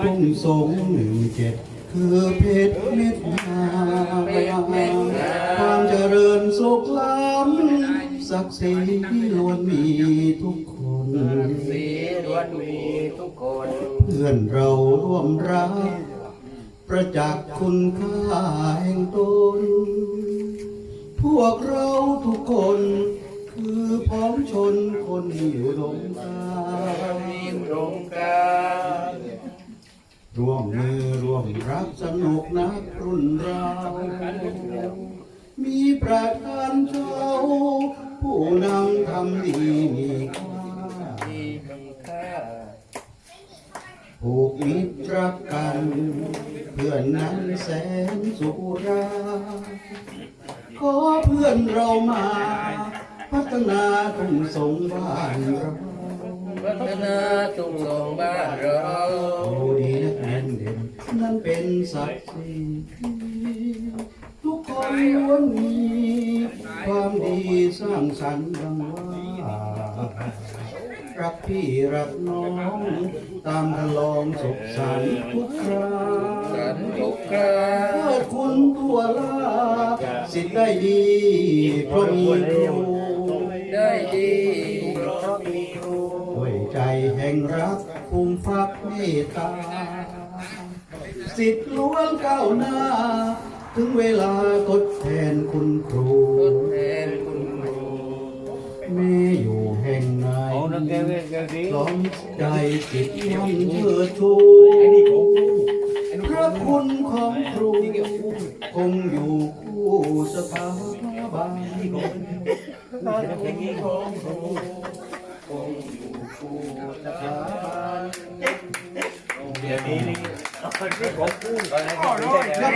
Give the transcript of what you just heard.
ทุ่งสงหนึ่งเจ็ดคือเพชรเม็ดงามความเจริญสุขล้ำศักดิ์ศรีล้วนมีทุกคนสีล้วนมีทุกคน เพื่อนเราร่วมรัก ประจักษ์คุณค่าแห่งตน พวกเราทุกคน ร่วมมือร่วมรักสนุกนักรุ่นเรา มีประธานเจ้า ผู้นำทำดีมีค่าที่มีค่าผูกมิตรรักกัน เพื่อนนั้นแสนสุราขอเพื่อนเรามา พัฒนาทุ่งสงบ้านเราพัฒนาทุ่งสงบ้านเรา เป็นศักดิ์ศรีทุกคนล้วนมีความดีสร้างสรรค์ดังว่ารักพี่รักน้อง ตามทลองสุขสันต์ทุกคราสันทุกคราเพื่อคุณตัวลาสิทธิ์ได้ดีเพราะมีครูได้ดีด้วยใจแห่งรักภูมิฟักเมตตา สิทธิ์ล้วนก้าวหน้า ถึงเวลาทดแทนคุณครูทดแทนคุณครูแม่อยู่แห่งไหนล้อมใจจิตมันเชิดชูพระคุณของครูคงอยู่คู่สถาบันเดี๋ยวนี้ ごっこ!